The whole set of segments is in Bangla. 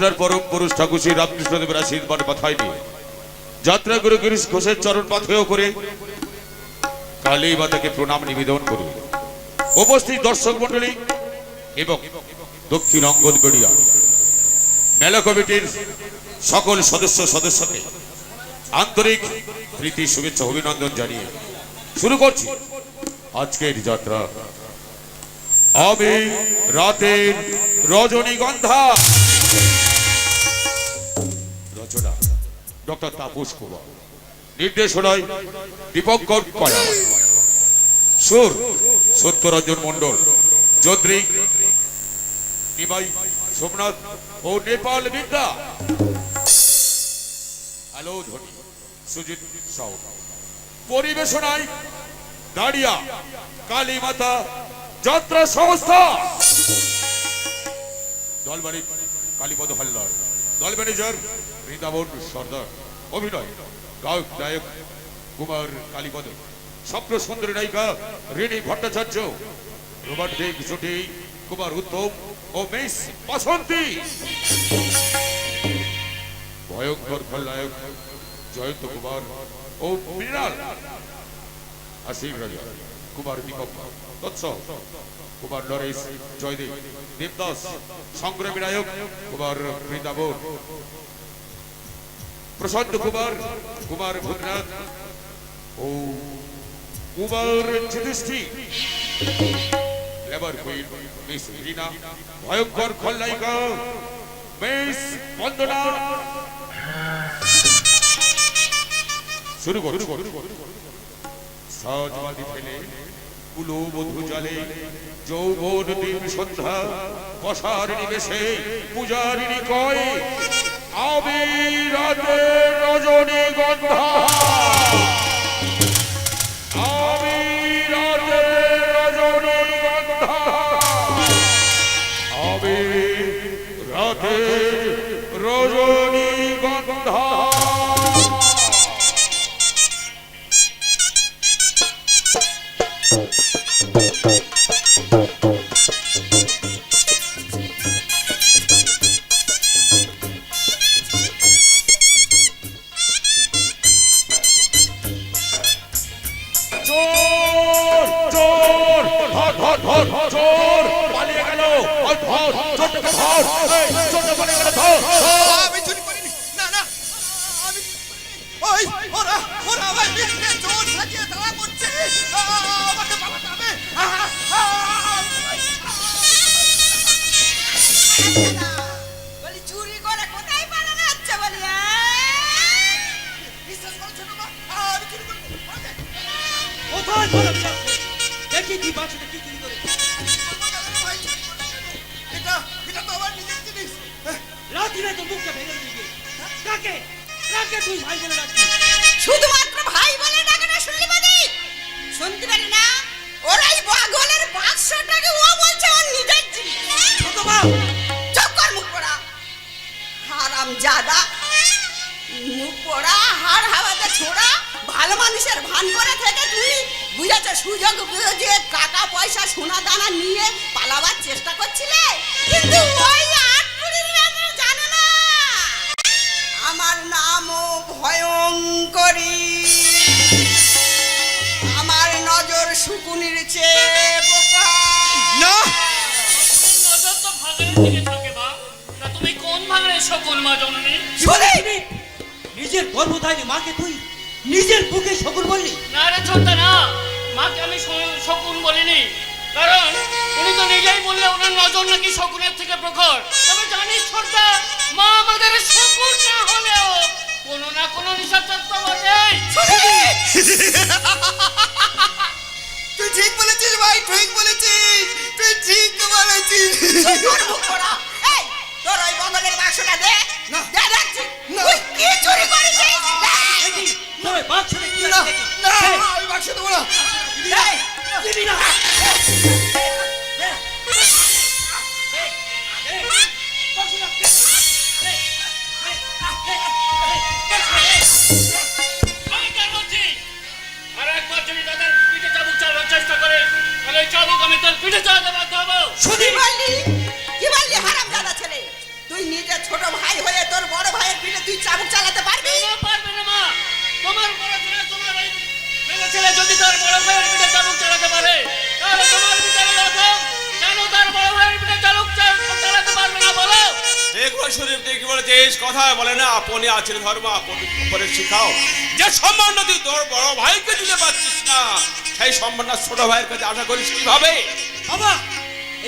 যাত্রার পরম পুরুষ ঠাকুর শ্রী রামকৃষ্ণদেবের আশীর্বাদ মাথায় নিয়ে। যাত্রা গুরু গিরিশ ঘোষের চরণ পাথেয় করে কালী মাতাকে প্রণাম নিবেদন করি। উপস্থিত দর্শক মন্ডলী এবং দক্ষিণ অঙ্গন বেড়িয়া মেলা কমিটির সকল সদস্য সদস্যকে আন্তরিক প্রীতি, শুভেচ্ছা, অভিনন্দন জানিয়ে শুরু করছি আজকের যাত্রা। আমি রাতের রজনীগন্ধা। রচনা ডক্টর তাপস কুমার। নির্দেশনায় কয়া। সুর, সত্যরঞ্জন মন্ডল চৌধুরী নিমাই সোমনাথ ও নেপাল বিদ্যা। হ্যালো, ধ্বনি। সুজিত সাউ। পরিবেশনায় দাঁড়িয়া কালী মাতা যাত্রা সংস্থা। দল মালিক কালীপদ হালদার। দল ম্যানেজার বৃন্দাবন সর্দার, অভিনয়, গায়ক নায়ক কুমার কালীপদ স্বপ্ন সুন্দরী নায়িকা রেণী ভট্টাচার্য রোমান্টিক জুটি, কুমার উত্তম ও মিস বাসন্তী। ভয়ঙ্কর খলনায়ক জয়ন্ত কুমার ও মৃণাল আশিক রাজা, কুমার দীপক তৎসহ। কুমার নরেশ জয়দেব দেবদাস সংগ্রামী নায়ক কুমার বৃন্দাবন। প্রশান্ত কুমার কুমার ভূতনাথ ও Kumar Yudhishthir labour queen miss Rina, ভয়ঙ্কর খলনায়িকা, মিস বন্দনা। শুরু করো শুরু করো সাজবাদি ফেলে কুলো বধু জলে যৌবন দিন সন্ধ্যা কষার নিবেশে পূজারিণী কয় গন্ধা। রজনী বলি মানুষের ভান করে থেকে তুই বুঝেছ সুযোগ বুঝে টাকা পয়সা সোনা দানা নিয়ে পালাবার চেষ্টা করছিলে? কিন্তু ওই জানো না। আমার নামও ভয়ঙ্করী। আমার নজর শুকুনির চেয়ে বোকা। না! নজর তো ভাগের দিকে থাকে মা। তা তুমি কোন ভাগের শকুন মা জননী? শুনি! নিজের গর্ভধারী মাকে তুই নিজের বুকে শকুন বললি না রে ছোট্টা না মাকে আমি শ- শকুন বলিনি কারণ উনি তো নিজেই বললে ওনার নজর নাকি শকুনের থেকে প্রখর তবে জানিস ছোট্টা মা আমাদের শকুন না হলেও কোনো না কোনো নিশাচর তো বটেই তুই ঠিক বলেছিস ভাই ঠিক বলেছিস তুই ঠিক বলেছিস তোর মুখ পড়া। এই, তোর ওই বগলের বাক্সটা দে। না। দে দেখছি। না। তুই কি চুরি করেছিস? দে। দেখি আর একবার যদি দাদার পিঠে চাবুক চালানোর চেষ্টা করে তাহলে চাবুক আমি তোর পিঠে চালাতে বাধ্য হব। তুই চাবুক চালাতে পারবি? পারবে না মা। তোমার বড় ছেলে তোমার ওই মেয়ে ছেলে যদি তার বড় ভাইয়ের পিঠে চালুক চালাতে পারে তাহলে তোমার বিচারে রকম। কেন তার বড় ভাইয়ের পিঠে চালুক চালাতে পারবে না বলো। দেখো শরীফ দেখি বলেছিস কথা বলে না আপনি আছেন ধর্ম আপনি উপরে শিখাও। যে সম্মান তুই তোর বড় ভাইকে দিতে পারছিস না সেই সম্মান না ছোট ভাইয়ের কাছে আশা করিস কীভাবে? বাবা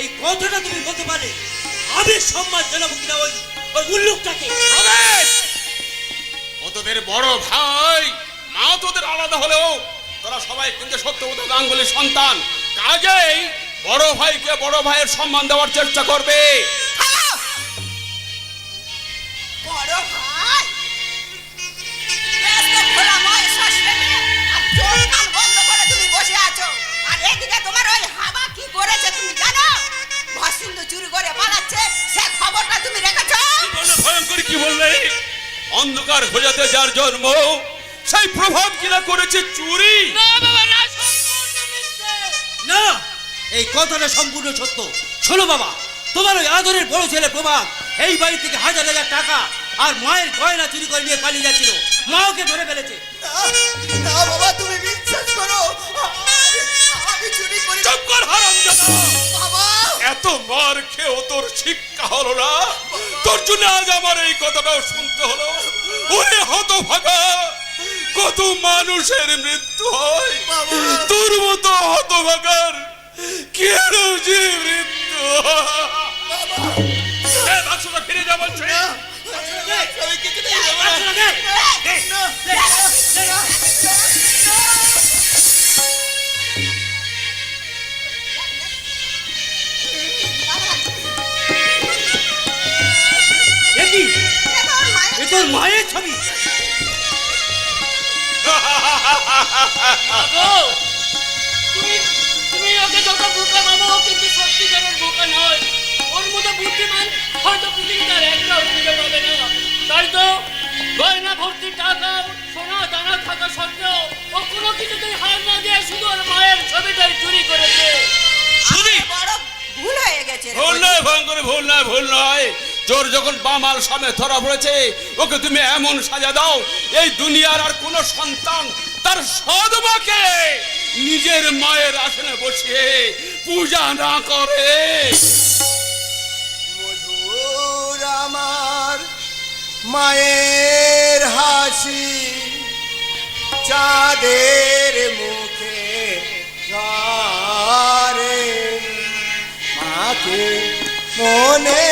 এই কথাটা তুমি বলতে পারে আমি সম্মান জানাব কিনা ওই ওই উল্লুকটাকে। তোদের বড় ভাই। মা তোদের আলাদা হলেও তোরা সবাই কিন্তু সত্যবত গাঙ্গুলির সন্তান। কাজেই বড় ভাইকে বড় ভাইয়ের সম্মান দেওয়ার চেষ্টা করবে! বড় ভাই? ব্যস্ত ভোলাময় শ্বাস ফেলে আর চোখ কান বন্ধ করে তুমি বসে আছো। আর এদিকে তোমার ওই হাবা কি করেছে তুমি জানো? ভসিন্দু চুরি করে পালাচ্ছে সে খবরটা তুমি রেখেছো? বলে ভয়ঙ্কর কি বললে? অন্ধকার খোঁজাতে যার জন্ম সেই প্রভাব কিনা করেছে চুরি? না সম্পূর্ণ এই কথাটা সম্পূর্ণ সত্য। শোনো বাবা তোমার ওই আদরের বড় ছেলে প্রভাব এই বাড়ি থেকে হাজার হাজার টাকা আর মায়ের গয়না চুরি করে নিয়ে পালিয়ে যাচ্ছিল। মা ওকে ধরে ফেলেছে। না, না বাবা তুমি বিশ্বাস করো আমি- আমি চুরি করি। চুপ কর হারামজাদা। বাবা! এত মার খেয়েও তোর শিক্ষা হলো না। তোর জন্য আজ আমার এই কথাটাও শুনতে হলো। ওরে হতভাগা কত মানুষের মৃত্যু হয়। তোর মতো হতভাগার কেন যে মৃত্যু? ফিরে যা বলছে। তোর মায়ের ছবি। গো তুমি তুমি ওকে যত বোকা বোকা নয়। ওর মতো বুদ্ধিমান হয়তো পৃথিবীতে আর একটাও খুঁজে পাবে না। তাই তো গয়না ভর্তি টাকা সোনা দানা থাকা সত্ত্বেও ও কোনো কিছুতেই হার না দিয়ে শুধু ওর মায়ের ছবিটাই চুরি করেছে। শুনি বড় ভুল হয়ে গেছে। ভুল নয় ভয়ঙ্কর ভুল নয় ভুল নয়। চোর যখন বামাল সামনে ধরা পড়েছে, ওকে তুমি এমন সাজা দাও, এই দুনিয়ার আর কোন সন্তান তার সদমাকে নিজের মায়ের আসনে বসিয়ে পূজা না করে। আমার মায়ের হাসি চাঁদের মুখে ঝরে। মাকে মনে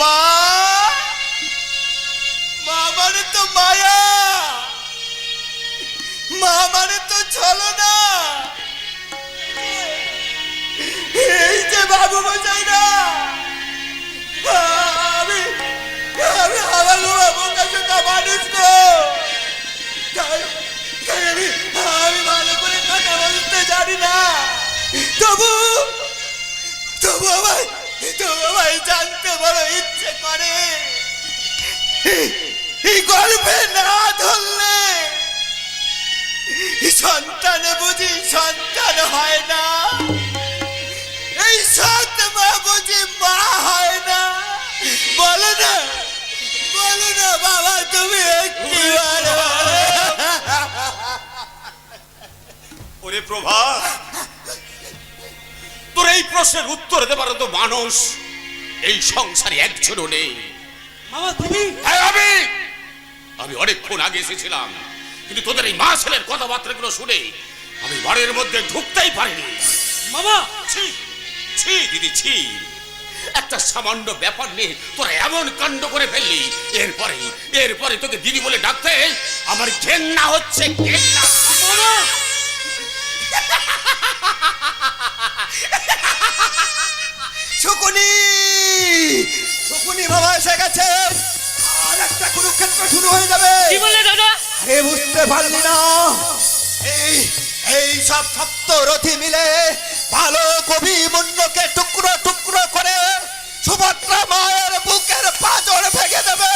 মা! মা মানে তো মায়া! মা মানে তো ছলো এই যে বাবু মশাই না আমি আমি আমার বাবু কাছে কা মানুষ গো আমি ভালো করে কথা বলতে না তবু তবু আমায় তবু আমায় জানতে বড় ইচ্ছে করে। এই- গল্পে না ধরলে সন্তান বুঝি সন্তান হয় না। এই সৎ মা বুঝি মা হয় না। বলো না বলো না বাবা, তুমি একটিবার ওরে প্রভা এই প্রশ্নের উত্তর দেবার তো মানুষ এই সংসারে একজনও নেই। মামা তুমি? হ্যাঁ আমি। আমি অনেকক্ষণ আগে এসেছিলাম কিন্তু তোদের এই মা ছেলের কথাবার্তাগুলো শুনে আমি বাড়ির মধ্যে ঢুকতেই পারিনি। মামা! ছি ছি দিদি ছি। একটা সামান্য ব্যাপার নিয়ে তোরা এমন কাণ্ড করে ফেললি এরপরে এরপরে তোকে দিদি বলে ডাকতে আমার ঘেন্না হচ্ছে ঘেন্না। শকুনি! শকুনি বাবা এসে গেছে। আর একটা কুরুক্ষেত্র শুরু হয়ে যাবে। কি বলে দাদা? আরে বুঝতে পারলি না। এই এই সব সপ্তরথী মিলে ভালো কবি মুন্ডকে টুকরো টুকরো করে সুভদ্রা মায়ের বুকের পাঁচড় ভেঙে দেবে।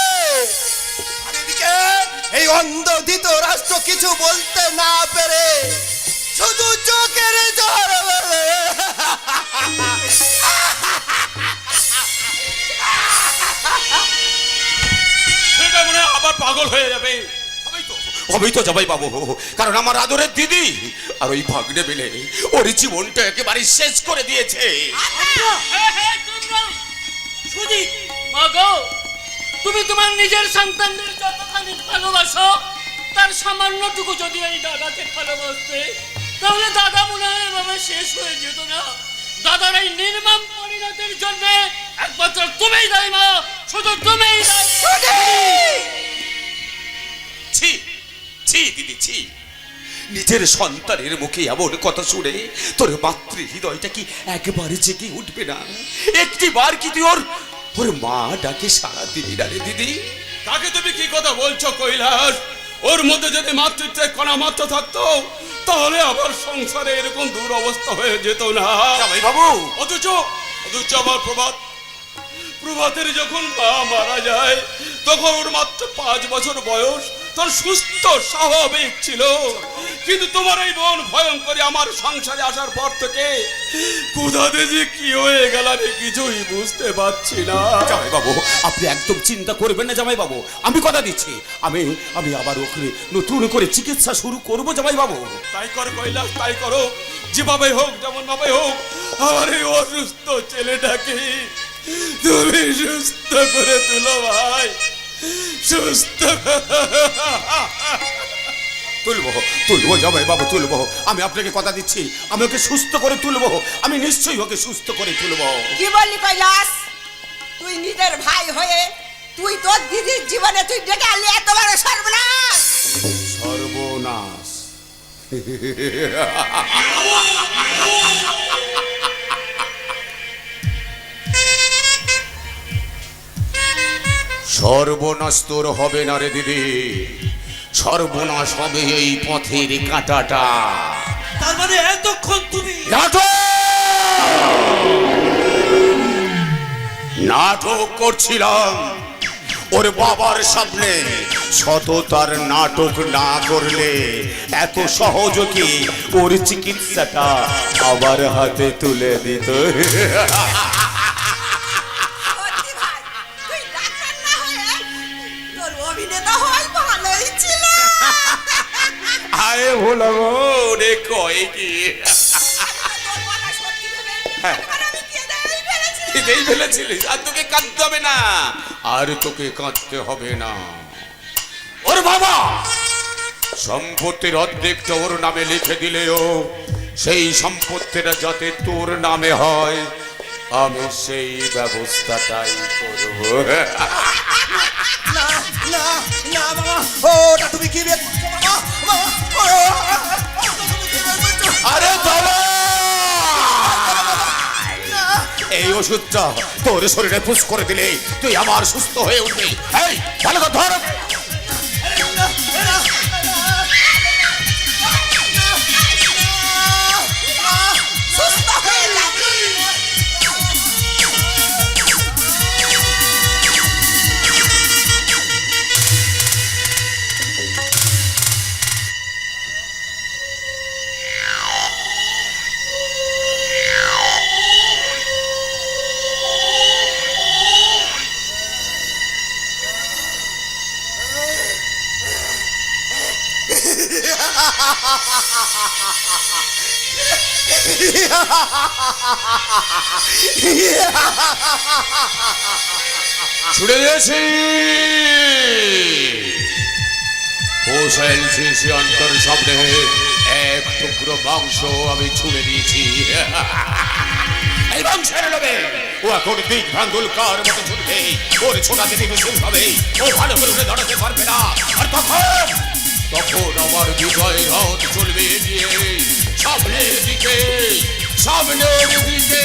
এই অন্ধ দিত রাষ্ট্র কিছু বলতে না পেরে শুধু চোখের জল পাগল হয়ে যাবে। হবেই তো যাবাই বাবু। কারণ আমার আদরের দিদি আর ওই ভাগ্নে মিলে ওর জীবনটা একেবারে শেষ করে দিয়েছে। গো তুমি তোমার নিজের সন্তানদের যতখানি ভালোবাসো তার সামান্যটুকু যদি এই দাদাকে ভালোবাসতে তাহলে দাদা মনে হয় এভাবে শেষ হয়ে যেত না। দাদার এই নির্মম পরিণতির জন্য একমাত্র তুমিই দায়ী মা শুধু তুমিই দায়ী। ছি দিদি ছি নিজের সন্তানের মুখে এমন কথা শুনে তোর মাতৃ হৃদয়টা কি একবারে জেগে উঠবে না? একটি বার কি তুই ওর ওর মা ডাকে সারা দিবি না রে দিদি? তাকে তুমি কি কথা বলছো কৈলাস? ওর মধ্যে যদি মাতৃত্বের কণা মাত্র থাকতো তাহলে আবার সংসারে এরকম দূর অবস্থা হয়ে যেত না। বাবু! অথচ অথচ আমার প্রভাত। প্রভাতের যখন মা মারা যায় তখন ওর মাত্র পাঁচ বছর বয়স। তোর সুস্থ স্বাভাবিক ছিল। কিন্তু তোমার এই বোন ভয়ঙ্করী আমার সংসারে আসার পর থেকে কোথাতে যে কি হয়ে গেল আমি কিছুই বুঝতে পারছি না। জামাই বাবু আপনি একদম চিন্তা করবেন না জামাই বাবু আমি কথা দিচ্ছি। আমি আমি আবার ওখানে নতুন করে চিকিৎসা শুরু করব জামাই বাবু তাই কর কৈলাস তাই করো। যেভাবে হোক যেমন ভাবে হোক আমার এই অসুস্থ ছেলেটাকে তুমি সুস্থ করে তুলো ভাই। সুস্থ তুলবো তুলবো জামাই বাবু তুলবো আমি আপনাকে কথা দিচ্ছি আমি ওকে সুস্থ করে তুলবো আমি নিশ্চয়ই ওকে সুস্থ করে তুলবো কি বললি কৈলাস তুই নিজের ভাই হয়ে তুই তোর দিদির জীবনে তুই ডেকে আনলি এত বড় সর্বনাশ সর্বনাশ সর্বনাশ তোর হবে না রে দিদি। সর্বনাশ হবে এই পথের কাঁটাটা। তার মানে এতক্ষণ তুমি নাটক! করছিলাম। ওর বাবার সামনে সততার নাটক না করলে এত সহজ কি? ওর চিকিৎসাটা আবার হাতে তুলে দিত। কি ভেবে হ্যাঁ। খিদেই ফেলেছিলিস। আর তোকে কাঁদতে হবে না। আর তোকে কাঁদতে হবে না। ওর বাবা! সম্পত্তির অর্ধেকটা ওর নামে লিখে দিলেও সেই সম্পত্তিটা যাতে তোর নামে হয় আমি সেই ব্যবস্থাটাই করব। না না না বাবা। ওটা তুমি কি ওষুধটা তোর শরীরে পুষ করে দিলে তুই আমার সুস্থ হয়ে উঠবি। এই ভালো ধর। ছুড়ে দিয়েছি। অন্তর সামনে এক টুকরো মাংস আমি ছুড়ে দিয়েছি। ও ভাঙ্গুল কার মতো ছুটবে? ওর ছোটা দিকে মিছিল হবে। ও ভালো করে দাঁড়াতে পারবে না। আর তখন তখন আমার বিজয় রথ চলবে গিয়ে সামনের দিকে সামনের দিকে।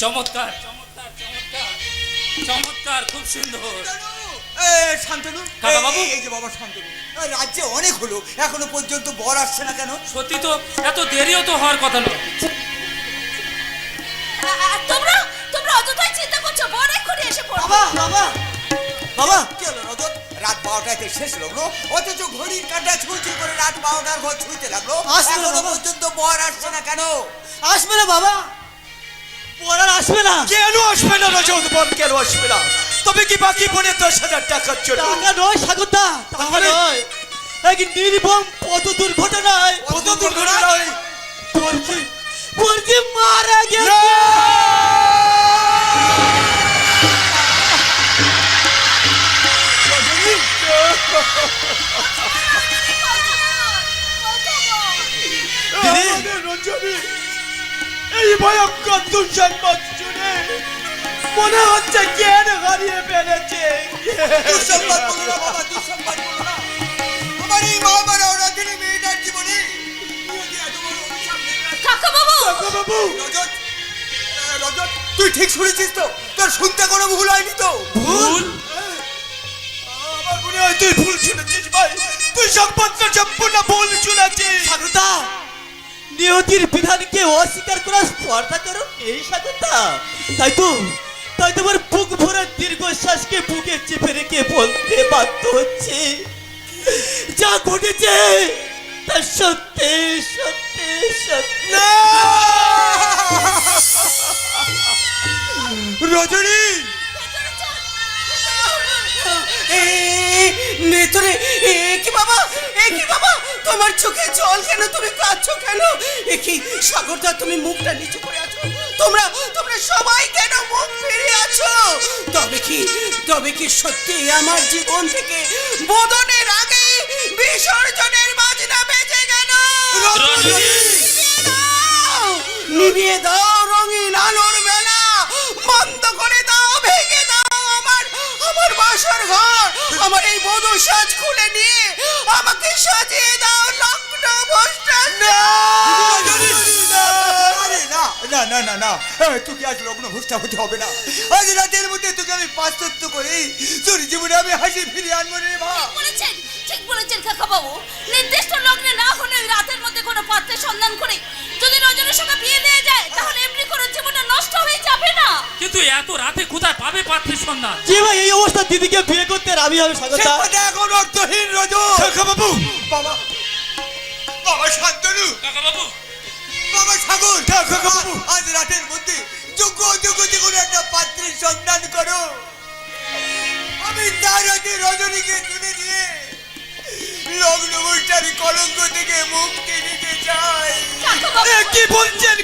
চমৎকার চমৎকার চমৎকার চমৎকার খুব সুন্দর। শান্তনু বাবু? এই- যে বাবা শান্তনু রাজ্যে অনেক হলো এখনও পর্যন্ত বর আসছে না কেন? সত্যি তো এত দেরিও তো হওয়ার কথা নয়। তোমরা তোমরা অযথাই চিন্তা করছ এক্ষুনি এসে পড়ো বাবা বাবা বাবা কি হলো রজত? রাত বারোটাতে শেষ লাগল অথচ ঘড়ির কাঁটা ছুঁচি করে রাত বারোটার ঘর ছুঁইতে লাগল। এখনও পর্যন্ত বর আসছে না কেন? আসবে না বাবা। পড়ার আসবে না। কেন আসবে না রজত কেন আসবে না? তবে কি বাকি পড়ে দশ হাজার টাকার জন্য? টাকা নয় সাগরদা। টাকা? নয়। এক নির্মম পথ দুর্ঘটনায় কত দুর্ঘটনায় পড়ছে পড়ছে মারা গেছে। আমাদের রজনী! এই ভয়ঙ্কর দুঃসংবাদ শুনে মনে হচ্ছে জ্ঞান হারিয়ে ফেলেছে। দুঃসংবাদ বলো না বাবা দুঃসংবাদ বলো না। আমার এই মা মারা মেয়েটার জীবনে রজত রজত তুই ঠিক শুনেছিস তো? তোর শুনতে কোনো ভুল হয়নি তো? ভুল? আমার মনে হয় তুই ভুল শুনেছিস ভাই। তুই সংবাদটা সম্পূর্ণ ভুল শুনেছিস। নিয়তির বিধানকে অস্বীকার করার স্পর্ধা করো? এই সাগরদা তাই তো তাই তোমার বুক ভরা দীর্ঘশ্বাসকে বুকে চেপে রেখে বলতে বাধ্য হচ্ছে। যা ঘটেছে তা সত্যি সত্যি সত্যি। রজনী! নেতরে কি তোমার চোখে জল কেন? তুমি কাঁদছো কেন? এ কি সাগরদা, তুমি মুখটা নিচু করে আছো? তোমরা তোমরা সবাই কেন মুখ ফিরে আছো? তবে কি তবে কি সত্যি আমার জীবন থেকে বোধনের আগে বিসর্জনের বাজনা বেজে গেল? নিভিয়ে দাও রঙিন আলোর বেলা, বন্ধ করে দাও, ভেঙে দাও আমার আমার বাসর ঘর আমার এই বধূ সাজ খুলে নিয়ে আমাকে সাজিয়ে দাও লগ্ন না। না না না তোকে আজ লগ্ন ভোজটা হতে হবে না। আজ রাতের মধ্যে তোকে আমি পাঁচতত্ব করে। তোর জীবনে আমি হাসি ফিরিয়ে আনব রে মা। ঠিক বলেছেন ঠিক বলেছেন কাকা বাবু নির্দিষ্ট লগ্নে না হলে রাতের মধ্যে কোনো পাত্রের সন্ধান করে যদি রজনীর সঙ্গে বিয়ে দিয়ে যায় তাহলে নষ্ট হয়ে যাবে না। কিন্তু এত রাতে কোথায় পাবে পাত্রের সন্ধান যে ভাই এই অবস্থা দিদিকে বিয়ে করতে রাজি হবে সে স্বাগতা কথা এখন অর্থহীন রজ। বাবু। বাবা। বাবা শান্তনু। কাকা বাবু। বাবা ঠাকুর আজ রাতের মধ্যে যোগ্য অযোগ্য যে কোনো একটা পাত্রের সন্ধান করো। আমি তার হাতে রজনীকে তুলে দিয়ে লগ্ন অনুষ্ঠান কলঙ্ক থেকে মুক্তি দিতে চাই। কি বলছেন